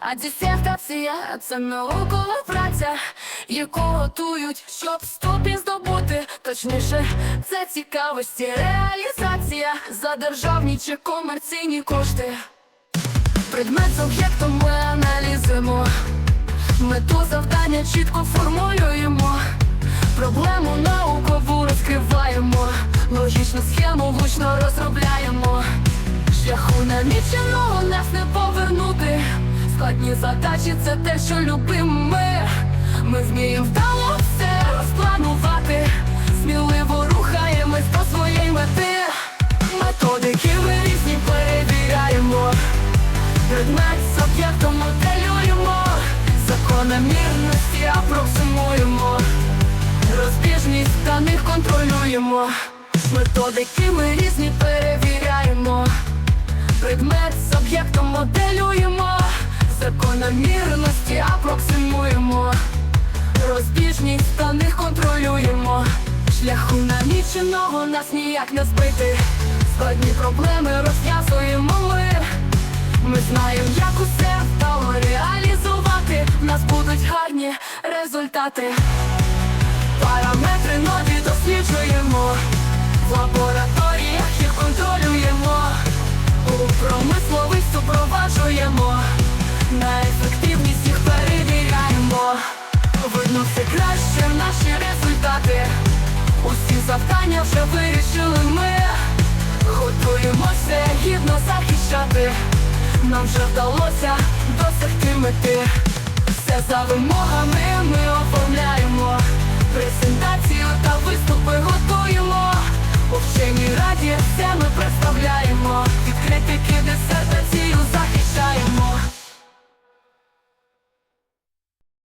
А дисертація це наукова праця, яку готують, щоб ступінь здобути. Точніше, це цікавості, реалізація за державні чи комерційні кошти. Предмет з об'єктом ми аналізуємо, мету завдання чітко формулюємо, проблему наукову розкриваємо, логічну схему влучно розробляємо. Шляху наміченого нас не повернути. Складні задачі це те, що любимо ми. Ми вміємо вдало все розпланувати. Сміливо рухаємось до своєї мети. Методики ми різні перевіряємо. Предмет з об'єктом моделюємо. Закономірності апроксимуємо. Розбіжність даних контролюємо. Методики ми різні перевіряємо. Предмет з об'єктом моделюємо, закономірності апроксимуємо, розбіжність даних контролюємо, шляху наміченого нас ніяк не збити, складні проблеми розв'язуємо ми. Ми знаємо, як усе вдало реалізувати, в нас будуть гарні результати. Параметри нові досліджуємо, в лабораторіях їх контролюємо, у промисловий супроваджуємо, на ефективність їх перевіряємо. Видно все краще наші результати. Усі завдання вже вирішили ми. Готуємося гідно захищати. Нам вже вдалося досягти мети. Все за вимогами